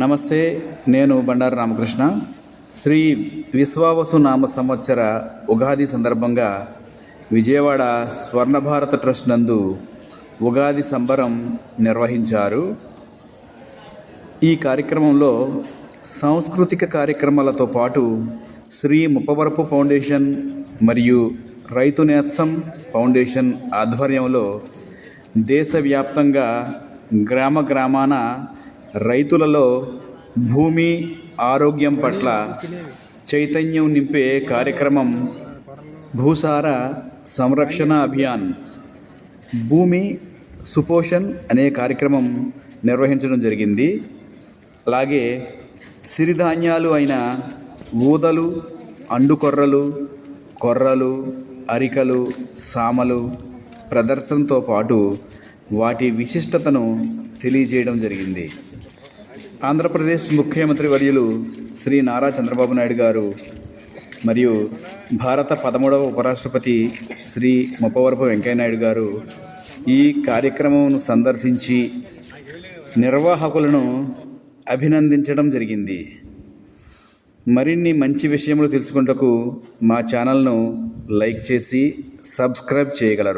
నమస్తే నేను బండారు రామకృష్ణ. శ్రీ విశ్వావసు నామ సంవత్సర ఉగాది సందర్భంగా విజయవాడ స్వర్ణభారత ట్రస్ట్ నందు ఉగాది సంబరం నిర్వహించారు. ఈ కార్యక్రమంలో సాంస్కృతిక కార్యక్రమాలతో పాటు శ్రీ ముప్పవరపు ఫౌండేషన్ మరియు రైతు నేత్సం ఫౌండేషన్ ఆధ్వర్యంలో దేశవ్యాప్తంగా గ్రామ గ్రామాన రైతులలో భూమి ఆరోగ్యం పట్ల చైతన్యం నింపే కార్యక్రమం భూసార సంరక్షణ అభియాన్. భూమి సుపోషణ్ అనే కార్యక్రమం నిర్వహించడం జరిగింది. అలాగే సిరిధాన్యాలు అయిన ఊదలు అండుకొర్రలు కొర్రలు అరికలు సామలు ప్రదర్శనతో పాటు వాటి విశిష్టతను తెలియజేయడం జరిగింది. ఆంధ్రప్రదేశ్ ముఖ్యమంత్రి వర్యులు శ్రీ నారా చంద్రబాబు నాయుడు గారు మరియు భారత పదమూడవ ఉపరాష్ట్రపతి శ్రీ ముప్పవరపు వెంకయ్యనాయుడు గారు ఈ కార్యక్రమం సందర్శించి నిర్వాహకులను అభినందించడం జరిగింది. మరిన్ని మంచి విషయములు తెలుసుకుంటకు మా ఛానల్ను లైక్ చేసి సబ్స్క్రైబ్ చేయగలరు.